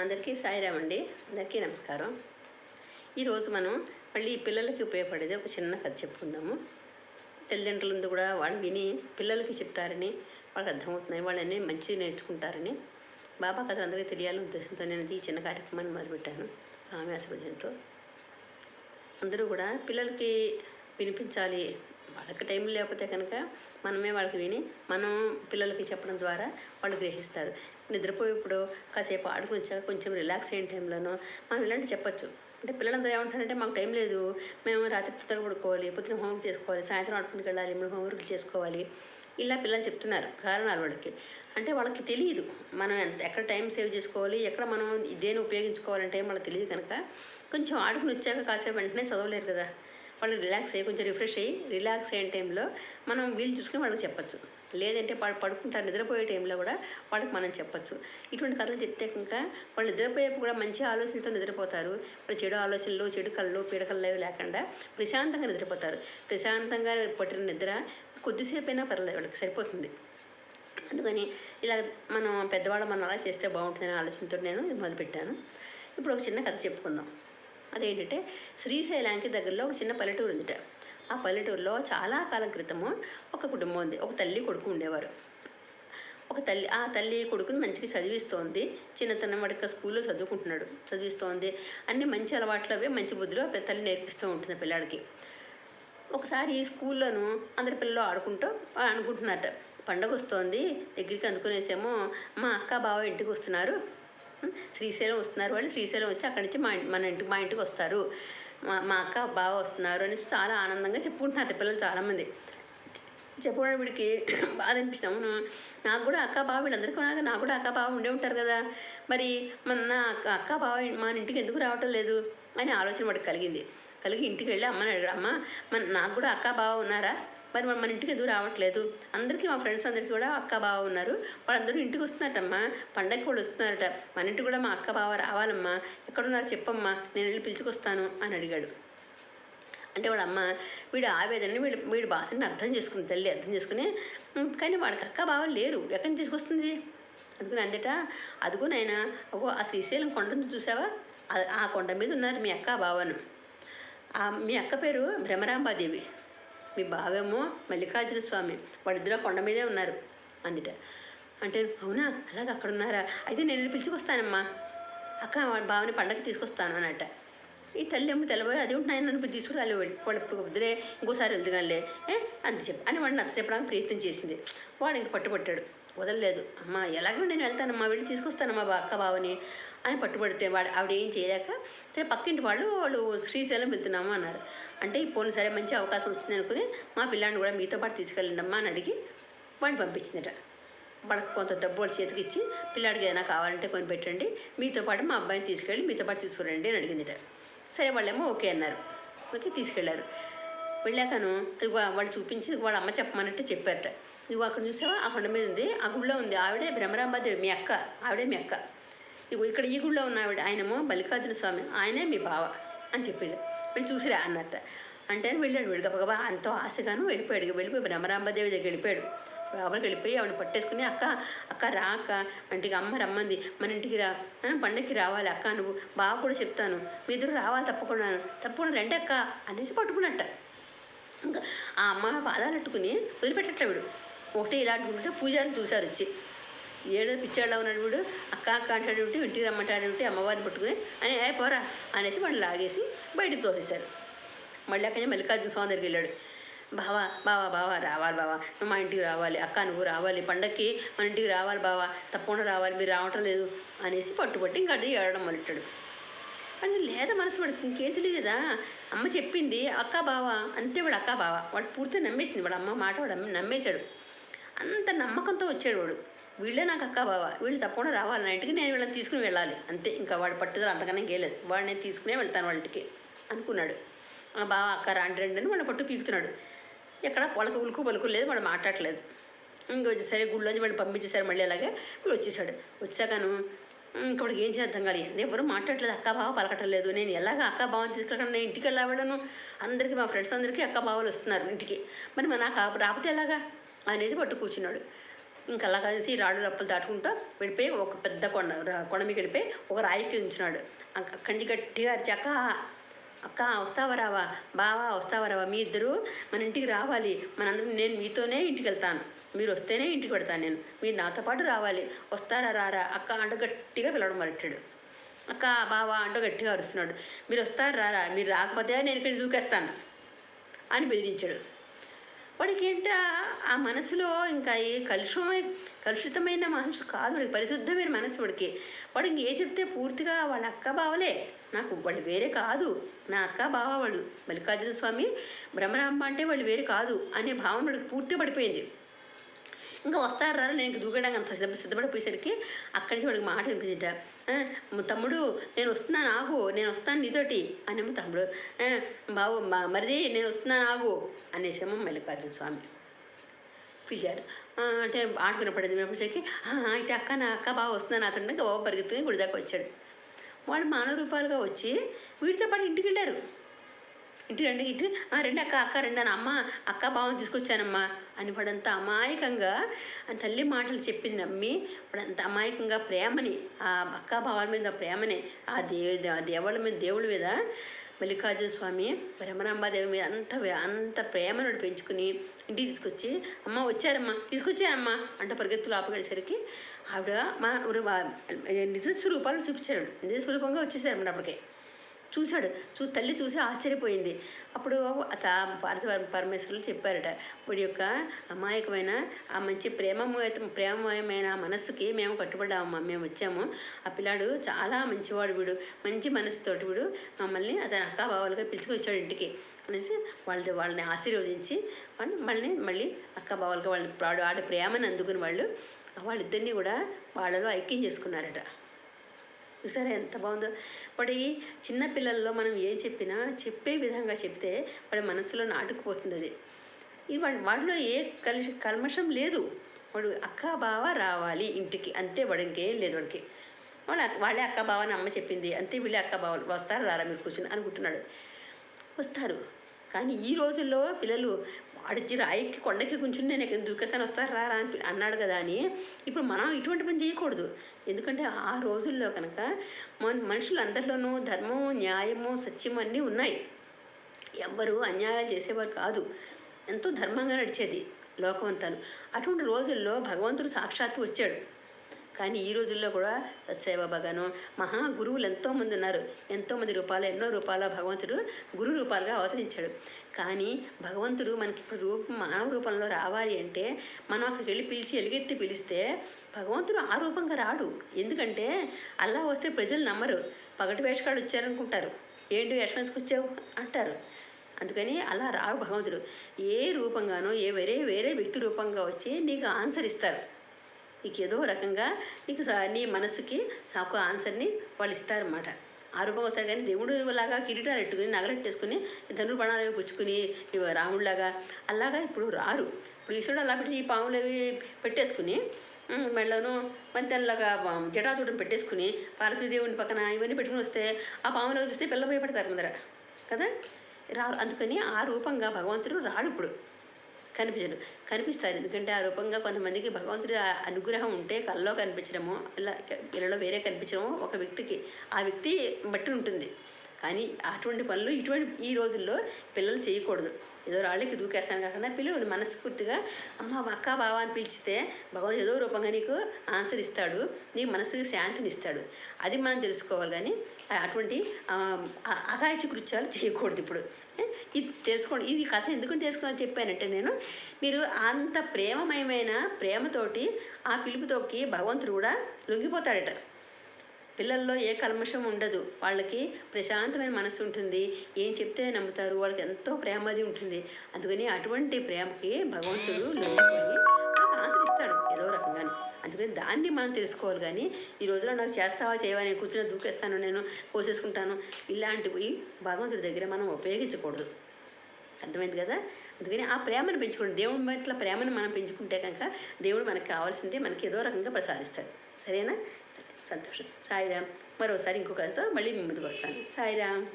అందరికీ సాయిరామ్ అండి. అందరికీ నమస్కారం. ఈరోజు మనం మళ్ళీ పిల్లలకి ఉపయోగపడేది ఒక చిన్న కథ చెప్పుకుందాము. తల్లిదండ్రులందు కూడా వాళ్ళు విని పిల్లలకి చెప్తారని వాళ్ళకి అర్థమవుతున్నాయి. వాళ్ళని మంచిగా నేర్చుకుంటారని. బాబా కథ అందరికీ తెలియాలని ఉద్దేశంతో నేను ఈ చిన్న కార్యక్రమాన్ని మొదలుపెట్టాను. స్వామి ఆశీర్వచనంతో అందరూ కూడా పిల్లలకి వినిపించాలి వాళ్ళకి టైం లేకపోతే కనుక మనమే వాళ్ళకి విని మనం పిల్లలకి చెప్పడం ద్వారా వాళ్ళు గ్రహిస్తారు. నిద్రపోయేప్పుడు కాసేపు ఆడుకుని వచ్చాక కొంచెం రిలాక్స్ అయిన టైంలోనో మనం ఇలాంటి చెప్పొచ్చు. అంటే పిల్లలందరూ ఏమంటారంటే మాకు టైం లేదు. మేము రాత్రి పుస్తకాలు పడుకోవాలి పొద్దున హోంవర్క్ చేసుకోవాలి సాయంత్రం ఆడుకుందుకు వెళ్ళాలి మేము హోంవర్క్ చేసుకోవాలి. ఇలా పిల్లలు చెప్తున్నారు కారణాలు వాళ్ళకి. అంటే వాళ్ళకి తెలియదు మనం ఎంత ఎక్కడ టైం సేవ్ చేసుకోవాలి ఎక్కడ మనం దేని ఉపయోగించుకోవాలంటే వాళ్ళకి తెలియదు కనుక కొంచెం ఆడుకుని వచ్చాక కాసేపు వెంటనే చదవలేరు కదా. వాళ్ళు రిలాక్స్ అయ్యి కొంచెం రిఫ్రెష్ అయ్యి రిలాక్స్ అయిన టైంలో మనం వీలు చూసుకుని వాళ్ళకి చెప్పచ్చు. లేదంటే వాళ్ళు పడుకుంటారు నిద్రపోయే టైంలో కూడా వాళ్ళకి మనం చెప్పచ్చు. ఇటువంటి కథలు చెప్తే కనుక వాళ్ళు నిద్రపోయేప్పుడు కూడా మంచి ఆలోచనలతో నిద్రపోతారు. వాళ్ళు చెడు ఆలోచనలు చెడు కళ్ళు పీడకలు అవి లేకుండా ప్రశాంతంగా నిద్రపోతారు. ప్రశాంతంగా పట్టిన నిద్ర కొద్దిసేపు అయినా పర్లేదు వాళ్ళకి సరిపోతుంది. అందుకని ఇలా మనం పెద్దవాళ్ళు మనం అలా చేస్తే బాగుంటుందనే ఆలోచనతో నేను మొదలుపెట్టాను. ఇప్పుడు ఒక చిన్న కథ చెప్పుకుందాం. అదేంటంటే శ్రీశైలానికి దగ్గరలో ఒక చిన్న పల్లెటూరు ఉందిట. ఆ పల్లెటూరులో చాలా కాలం క్రితము ఒక కుటుంబం ఉంది. ఒక తల్లి కొడుకు ఉండేవారు. ఒక తల్లి ఆ తల్లి కొడుకుని మంచిగా చదివిస్తోంది. చిన్నతనం వాడికి స్కూల్లో చదువుకుంటున్నాడు. చదివిస్తోంది. అన్ని మంచి అలవాట్లు అవే మంచి బుద్ధిలో తల్లి నేర్పిస్తూ ఉంటుంది పిల్లాడికి. ఒకసారి స్కూల్లోనూ అందరి పిల్లలు ఆడుకుంటూ వాళ్ళు పండగ వస్తోంది. దగ్గరికి అందుకునేసేమో మా అక్క బావ ఇంటికి వస్తున్నారు. శ్రీశైలం వస్తున్నారు వాళ్ళు శ్రీశైలం వచ్చి అక్కడి నుంచి మా మన ఇంటికి మా ఇంటికి వస్తారు. మా మా అక్క బావ వస్తున్నారు అనేసి చాలా ఆనందంగా చెప్పుకుంటున్నారు పిల్లలు చాలామంది. చెప్పుకోవడం వీడికి బాధ అనిపిస్తాము నాకు కూడా అక్క బావ వీళ్ళందరికీ నాకు నాకు కూడా అక్క బావ ఉండే ఉంటారు కదా. మరి మన నా అక్క అక్క బావ మా ఇంటికి ఎందుకు రావటం లేదు అని ఆలోచన వాడికి కలిగింది. కలిగి ఇంటికి వెళ్ళి అమ్మని అడిగాడు అమ్మ మన నాకు కూడా అక్క బావ ఉన్నారా? మరి మన ఇంటికి ఎందుకు రావట్లేదు? అందరికీ మా ఫ్రెండ్స్ అందరికీ కూడా అక్క బావ ఉన్నారు. వాళ్ళందరూ ఇంటికి వస్తున్నారటమ్మా పండగకి వాళ్ళు వస్తున్నారట. మన ఇంటికి కూడా మా అక్క బావ రావాలమ్మా. ఎక్కడున్నారు చెప్పమ్మా నేను వెళ్ళి పిలుచుకొస్తాను అని అడిగాడు. అంటే వాళ్ళ అమ్మ వీడు ఆవేదనని వీడు వీడి బాధని అర్థం చేసుకుంది తల్లి అర్థం చేసుకుని కానీ వాడికి అక్క బావ లేరు. ఎక్కడి నుంచి తీసుకొస్తుంది? అందుకని అందట అదిగో నాయనా ఓ ఆ శ్రీశైలం కొండ ఉంది చూసావా? ఆ- కొండ మీద ఉన్నారు మీ అక్క బావను. మీ అక్క పేరు భ్రమరాంబాదేవి మీ బావేమో మల్లికార్జున స్వామి. వాళ్ళిద్దరు కొండ మీదే ఉన్నారు. అందుట. అంటే అవునా? అలాగే అక్కడ ఉన్నారా అయితే నేను వెళ్ళి పిలుచుకొస్తానమ్మా. అక్క వాడి బావని పండగకి తీసుకొస్తాను అన్నట్ట ఈ తల్లి ఏమో తెల్లబోయి అది ఉంటున్నాయి నన్ను తీసుకురాలి వాళ్ళు. వద్దులే ఇంకోసారి వెళ్తుగానే ఏ? అంత చెప్పు అని వాడిని నచ్చ చెప్పడానికి ప్రయత్నం చేసింది. వాడు ఇంక పట్టుబట్టాడు. వదలలేదు. అమ్మ ఎలాగో నేను వెళ్తానమ్మా వెళ్ళి తీసుకొస్తానమ్మా అక్క బావని అని పట్టుబడితే వాడు ఆవిడ ఏం చేయలేక సరే పక్కింటి వాళ్ళు వాళ్ళు శ్రీశైలం వెళ్తున్నాము అన్నారు. అంటే ఈ సరే మంచి అవకాశం వచ్చింది అనుకుని మా పిల్లాడిని కూడా మీతో పాటు తీసుకెళ్ళండి అమ్మా అని అడిగి వాడిని పంపించిందట. వాళ్ళకి కొంత డబ్బు వాళ్ళ చేతికి ఇచ్చి పిల్లాడికి ఏదైనా కావాలంటే కొని పెట్టండి మీతో పాటు మా అబ్బాయిని తీసుకెళ్ళి మీతో పాటు తీసుకురండి అని అడిగిందిట. సరే వాళ్ళేమో ఓకే అన్నారు. ఓకే తీసుకెళ్ళారు వెళ్ళాకను ఇదిగో వాళ్ళు చూపించి వాళ్ళ అమ్మ చెప్పమన్నట్టు చెప్పారట. నువ్వు అక్కడ చూసావా? ఆ కొండ మీద ఉంది. ఆ గుళ్ళో ఉంది. ఆవిడే భ్రమరాంబాదేవి మీ అక్క. ఆవిడే మీ అక్క. ఇగో ఇక్కడ ఈ గుళ్ళో ఉన్న ఆవిడ ఆయనేమో మల్లికార్జున స్వామి. ఆయనే మీ బావ అని చెప్పాడు. వెళ్ళి చూసిరా అన్నట్ట. అంటే వెళ్ళాడు వీడు గబగబా అంత ఆశగాను వెళ్ళిపోయాడు. వెళ్ళిపోయి భ్రమరాంబాదేవి దగ్గర వెళ్ళిపోయాడు. లోపలికి వెళ్ళిపోయి ఆవిడ పట్టేసుకుని అక్క అక్క రా అక్క అంటే ఇంటికి అమ్మ రమ్మంది. మన ఇంటికి రా. పండక్కి రావాలి. అక్క నువ్వు బావ కూడా చెప్తాను. మీ ఇద్దరు రావాలి తప్పకుండా. తప్పకుండా రండి అక్క అనేసి పట్టుకున్నట్ట. ఇంకా ఆ అమ్మ పాదాలు అట్టుకుని వదిలిపెట్టట్లే వీడు. ఒకటి ఇలాంటి ఉంటే పూజారులు చూశారు వచ్చి. ఏడో పిచ్చాళ్ళ ఉన్నాడు వీడు అక్క అక్క అంటాడు ఏమిటి, ఇంటికి రమ్మంటాడు అమ్మవారిని పట్టుకుని అని ఏ పోరా అనేసి వాళ్ళు లాగేసి బయటికి తోసేశారు. మళ్ళీ అక్కడే మల్లికార్జున స్వామి దగ్గరికి వెళ్ళాడు. బావా బావా బావా రావాలి బావా. నువ్వు మా ఇంటికి రావాలి. అక్క నువ్వు రావాలి. పండక్కి మన ఇంటికి రావాలి బావా. తప్పకుండా రావాలి. మీరు రావటం లేదు అనేసి పట్టుబట్టి ఇంకా అది ఏడడం మొదలెట్టాడు అంటే లేదా మనసు వాడికి ఇంకేం తెలియదు? కదా అమ్మ చెప్పింది అక్క బావ అంతే వాడు అక్క బావ. వాడు పూర్తిగా నమ్మేసింది. వాడు అమ్మ మాట వాడు నమ్మేశాడు. అంత నమ్మకంతో వచ్చాడు వాడు వీళ్ళే నాకు అక్క బావ వీళ్ళు తప్పకుండా రావాలి. నా ఇంటికి నేను వీళ్ళని తీసుకుని వెళ్ళాలి. అంతే. ఇంకా వాడు పట్టుదల అంతకన్నా గేలేదు వాడు నేను తీసుకునే వెళ్తాను వాళ్ళ ఇంటికి అనుకున్నాడు. ఆ బావ అక్క రాండి రండి అని వాళ్ళని పట్టు పీకుతున్నాడు. ఎక్కడ వాళ్ళకి ఉలుకు పలుకు లేదు వాళ్ళు మాట్లాడలేదు. ఇంక సరే గుళ్ళోంచి వాళ్ళు పంపించేశారు. మళ్ళీ అలాగే వీడు వచ్చేసాడు. వచ్చాకను ఇంకా వాడికి ఏం చేద్దాం కాదు ఎవరు మాట్లాడలేదు. అక్క బావ పలకటం లేదు. నేను ఎలాగ అక్క బావని తీసుకెళ్ళకుండా నేను ఇంటికి వెళ్ళావడను అందరికీ మా ఫ్రెండ్స్ అందరికీ అక్క బావలు వస్తున్నారు ఇంటికి. మరి మరి నాకు రాకపోతే ఎలాగా? అనేసి పట్టు కూర్చున్నాడు. ఇంకా అలా కలిసి రాళ్ళు రప్పలు దాటుకుంటూ వెళ్ళిపోయి ఒక పెద్ద కొండ కొండ మీకు వెళ్ళిపోయి ఒక రాయికి ఉంచున్నాడు అక్క- అక్కడి నుంచి గట్టిగా అరిచి అక్క అక్క వస్తావా రావా? బావా వస్తావా రావా? మీ ఇద్దరు మన ఇంటికి రావాలి. మనందరం నేను మీతోనే ఇంటికి వెళ్తాను. మీరు వస్తేనే ఇంటికి పెడతాను నేను. మీరు నాతో పాటు రావాలి. వస్తారా రారా? అక్క అంట గట్టిగా పిలవడం మరట్టాడు అక్క బావా అంటూ గట్టిగా అరుస్తున్నాడు. మీరు వస్తారా రారా? మీరు రాకపోతే నేను ఇక్కడ దూకేస్తాను అని బెదిరించాడు. వాడికి ఏంట ఆ మనసులో ఇంకా ఏ కలుషమై కలుషితమైన మనసు కాదు వాడికి పరిశుద్ధమైన మనసు వాడికి. వాడు ఏ చెప్తే పూర్తిగా వాళ్ళ అక్క బావలే. నాకు వాళ్ళు వేరే కాదు. నా అక్క బావ వాళ్ళు మల్లికార్జున స్వామి బ్రహ్మరాంబ అంటే వాళ్ళు వేరే కాదు అనే భావన వాడికి పూర్తి పడిపోయింది. ఇంకా వస్తారు రారు నేను ఇంక దూకడానికి అంత సిద్ధ సిద్ధపడిపోయేసరికి అక్కడి నుంచి వాడికి మాట వినిపించట. తమ్ముడు నేను వస్తున్నాను ఆగు. నేను వస్తాను నీతోటి అనేమో తమ్ముడు. "ఆ, బావు మరిది నేను వస్తున్నాను ఆగు అనేసేమో మల్లికార్జున స్వామి పిలిచారు. అంటే ఆట వినపడేది. వినపడేసరికి అయితే అక్క నా అక్క బాగా వస్తున్నాను అతను బాబు పరిగెత్తుకుని గుడి దాకా వచ్చాడు. వాళ్ళు మానవ రూపాలుగా వచ్చి వీడితో పాటు ఇంటికి వెళ్ళారు. ఇటు రండి ఇటు. "ఆ, రండి అక్క అక్క రెండు అని అమ్మ అక్క బావని తీసుకొచ్చానమ్మా అని వాడంత అమాయకంగా ఆ తల్లి మాటలు చెప్పింది నమ్మి వాడంత అమాయకంగా ప్రేమని ఆ అక్క బావల మీద ప్రేమని ఆ దే ఆ దేవుళ్ళ మీద దేవుడి మీద మల్లికార్జున స్వామి బ్రహ్మరాంబాదేవి మీద అంత అంత ప్రేమను పెంచుకుని ఇంటికి తీసుకొచ్చి అమ్మ వచ్చారమ్మా తీసుకొచ్చారమ్మా అంటూ పరిగెత్తులు ఆపగడేసరికి ఆవిడ మా నిజ స్వరూపాలు చూపించారు. నిజ స్వరూపంగా వచ్చేసారమ్మ అప్పటికే. చూశాడు. చూ తల్లి చూసి ఆశ్చర్యపోయింది. అప్పుడు అత భారత పరమేశ్వరులు చెప్పారట వీడి యొక్క అమాయకమైన ఆ మంచి ప్రేమమయ ప్రేమమయమైన మనస్సుకి మేము కట్టుబడ్డామమ్మా. మేము వచ్చాము. ఆ పిల్లాడు చాలా మంచివాడు వీడు. మంచి మనసుతోటి వీడు మమ్మల్ని అతని అక్క బావలుగా పిలుచుకొచ్చాడు ఇంటికి. అనేసి వాళ్ళ వాళ్ళని ఆశీర్వదించి వాళ్ళు మళ్ళీ మళ్ళీ అక్క బావలుగా వాళ్ళని ఆడ ప్రేమని అందుకుని వాళ్ళు వాళ్ళిద్దరినీ కూడా వాళ్ళలో ఐక్యం చేసుకున్నారట. చూసారా ఎంత బాగుందో. వాడి చిన్న పిల్లల్లో మనం ఏం చెప్పినా చెప్పే విధంగా చెప్తే వాడి మనసులో నాటుకుపోతుంది అది. ఇది వాడి వాడిలో ఏ కలి కల్మషం లేదు. వాడు అక్క బావ రావాలి ఇంటికి. అంతే వాడు ఇంకేం లేదు వాడికి. వాళ్ళ వాళ్ళే అక్క బావ అని అమ్మ చెప్పింది. అంతే వీళ్ళే అక్క బావ వస్తారు రారా మీరు కూర్చుని అనుకుంటున్నాడు. వస్తారు. కానీ ఈ రోజుల్లో పిల్లలు వాడిచ్చి రాయికి కొండకి కూర్చుని నేను ఎక్కడ దూకేస్తాను వస్తారు రా రా అని అన్నాడు కదా అని ఇప్పుడు మనం ఇటువంటి పని చేయకూడదు. ఎందుకంటే ఆ రోజుల్లో కనుక మన మనుషులందరిలోనూ ధర్మం న్యాయము సత్యం అన్నీ ఉన్నాయి. ఎవ్వరు అన్యాయాలు చేసేవారు కాదు. ఎంతో ధర్మంగా నడిచేది లోకం అంతాను అటువంటి రోజుల్లో భగవంతుడు సాక్షాత్తు వచ్చాడు. కానీ ఈ రోజుల్లో కూడా సత్సేవ భగను మహా గురువులు ఎంతోమంది ఉన్నారు. ఎంతోమంది రూపాలు ఎన్నో రూపాల భగవంతుడు గురు రూపాలుగా అవతరించాడు. కానీ భగవంతుడు మనకి ఇప్పుడు రూపం మానవ రూపంలో రావాలి అంటే మనం అక్కడికి వెళ్ళి పిలిచి ఎలుగెత్తి పిలిస్తే భగవంతుడు ఆ రూపంగా రాడు. ఎందుకంటే అల్లా వస్తే ప్రజలు నమ్మరు. పగటి వేషకాలు వచ్చారనుకుంటారు. ఏంటి వేషమేసుకు వచ్చావు అంటారు. అందుకని అలా రావు భగవంతుడు. ఏ రూపంగానో ఏ వేరే వేరే వ్యక్తి రూపంగా వచ్చి నీకు ఆన్సర్ ఇస్తారు. నీకు ఏదో రకంగా నీకు నీ మనసుకి ఒక ఆన్సర్ని వాళ్ళు ఇస్తారన్నమాట. ఆ రూపంగా వస్తారు కానీ దేవుడు లాగా కిరీటాలు పెట్టుకుని నగలెట్టేసుకుని ధనుర్బాణాలు అవి పుచ్చుకుని రాముడిలాగా అలాగా ఇప్పుడు రారు. ఇప్పుడు ఈశ్వరుడు అలా పెట్టి ఈ పాములు అవి పెట్టేసుకుని మెళ్ళను మెడలోను మంతెనలాగా జటాచూటం పెట్టేసుకుని పార్వతీదేవుని పక్కన ఇవన్నీ పెట్టుకుని వస్తే ఆ పాములు చూస్తే పిల్ల భయపడతారు ముందర. కదా? రారు. అందుకని ఆ రూపంగా భగవంతుడు రాడు ఇప్పుడు. కనిపించడు కనిపిస్తారు. ఎందుకంటే ఆ రూపంగా కొంతమందికి భగవంతుడి అనుగ్రహం ఉంటే కల్లో కనిపించడము ఇలా ఇళ్ళలో వేరే కనిపించడము ఒక వ్యక్తికి ఆ వ్యక్తి బట్టి ఉంటుంది. కానీ అటువంటి పనులు ఇటువంటి ఈ రోజుల్లో పిల్లలు చేయకూడదు. ఏదో రాళ్ళకి దూకేస్తాను కాకుండా పిల్లలు మనస్ఫూర్తిగా అమ్మ అక్క బావ అని పిలిచితే భగవంతుడు ఏదో రూపంగా నీకు ఆన్సర్ ఇస్తాడు. నీ మనసుకి శాంతిని ఇస్తాడు. అది మనం తెలుసుకోవాలి కానీ అటువంటి ఆ, కృత్యాలు చేయకూడదు ఇప్పుడు. ఇది తెలుసుకోండి. ఇది కథ ఎందుకు తెలుసుకోవాలని చెప్పానంటే నేను మీరు అంత ప్రేమమయమైన ప్రేమతోటి ఆ పిలుపుతోటి భగవంతుడు కూడా లొంగిపోతాడట. పిల్లల్లో ఏ కల్మషం ఉండదు. వాళ్ళకి ప్రశాంతమైన మనసు ఉంటుంది. ఏం చెప్తే నమ్ముతారు. వాళ్ళకి ఎంతో ప్రేమ అది ఉంటుంది. అందుకని అటువంటి ప్రేమకి భగవంతుడు లొంగిపోయి వాళ్ళకి ఆశ్రయిస్తాడు ఏదో రకంగాను. అందుకని దాన్ని మనం తెలుసుకోవాలి కానీ ఈ రోజులో నాకు చేస్తావా చేయవా నేను కూర్చొని దూకేస్తాను నేను పోసేసుకుంటాను ఇలాంటివి భగవంతుడి దగ్గర మనం ఉపయోగించకూడదు. అర్థమైంది కదా? అందుకని ఆ ప్రేమను పెంచుకోండి. దేవుడి పట్ల ప్రేమను మనం పెంచుకుంటే కనుక దేవుడు మనకు కావాల్సిందే మనకి ఏదో రకంగా ప్రసాదిస్తాడు. సరేనా? సంతోషం. సాయిరామ్ మరోసారి ఇంకొకరితో మళ్ళీ మీ ముందుకు వస్తాను. సాయిరామ్.